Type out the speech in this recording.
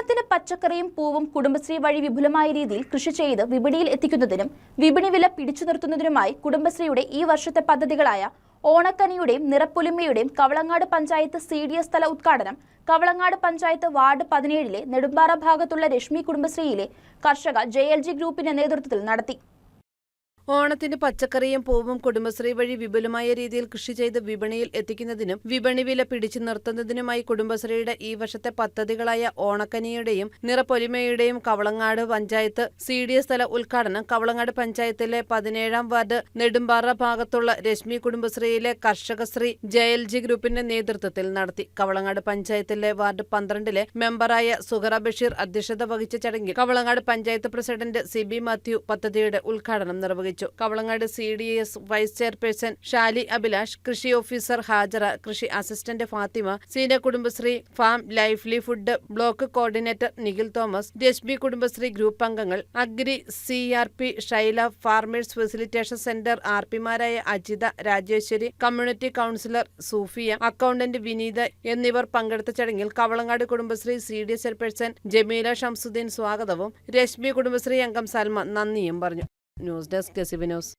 ഓണത്തിന് പച്ചക്കറിയും പൂവും കുടുംബശ്രീ വഴി വിപുലമായ രീതിയിൽ കൃഷി ചെയ്ത് വിപണിയിൽ എത്തിക്കുന്നതിനും വിപണി വില പിടിച്ചു നിർത്തുന്നതിനുമായി കുടുംബശ്രീയുടെ ഈ വർഷത്തെ പദ്ധതികളായ ഓണക്കനിയുടെയും നിറപ്പൊലിമയുടെയും Kavalangad panchayat C D S തല ഉദ്ഘാടനം കവളങ്ങാട് പഞ്ചായത്ത് വാർഡ് പതിനേഴിലെ നെടുമ്പാറ ഭാഗത്തുള്ള രശ്മി കുടുംബശ്രീയിലെ കർഷക ജെ എൽ ജി ഗ്രൂപ്പിന്റെ നേതൃത്വത്തിൽ നടത്തി. ഓണത്തിന് പച്ചക്കറിയും പൂവും കുടുംബശ്രീ വഴി വിപുലമായ രീതിയിൽ കൃഷി ചെയ്ത് വിപണിയിൽ എത്തിക്കുന്നതിനും വിപണി വില പിടിച്ചു നിർത്തുന്നതിനുമായി കുടുംബശ്രീയുടെ ഈ വർഷത്തെ പദ്ധതികളായ ഓണക്കനിയുടെയും നിറപ്പൊലിമയുടെയും Kavalangad panchayat C D S തല ഉദ്ഘാടനം കവളങ്ങാട് പഞ്ചായത്തിലെ പതിനേഴാം വാർഡ് നെടുമ്പാറ ഭാഗത്തുള്ള രശ്മി കുടുംബശ്രീയിലെ കർഷകശ്രീ ജയൽജി ഗ്രൂപ്പിന്റെ നേതൃത്വത്തിൽ നടത്തി. കവളങ്ങാട് പഞ്ചായത്തിലെ വാർഡ് പന്ത്രണ്ടിലെ മെമ്പറായ സുഹറ ബഷീർ അധ്യക്ഷത വഹിച്ച ചടങ്ങിൽ Kavalangad panchayat president C B Mathew പദ്ധതിയുടെ ഉദ്ഘാടനം നിർവഹിച്ചു. Kavalangad C D S vice chairperson Shali Abhilash കൃഷി ഓഫീസർ ഹാജറ കൃഷി assistant Fathima Seena Kudumbashree farm livelihood block coordinator Nikhil Thomas Reshmi Kudumbashree group അംഗങ്ങൾ agri C R P Shaila farmers facilitation centre R പിമാരായ Ajitha Rajeshwari community councillor Sufiya accountant Vineetha എന്നിവർ പങ്കെടുത്ത ചടങ്ങിൽ Kavalangad Kudumbashree C D chairperson Jameela Shamsuddin സ്വാഗതവും രശ്മി കുടുംബശ്രീ അംഗം സൽമ നന്ദിയും പറഞ്ഞു. News desk ഗസിബിനോസ്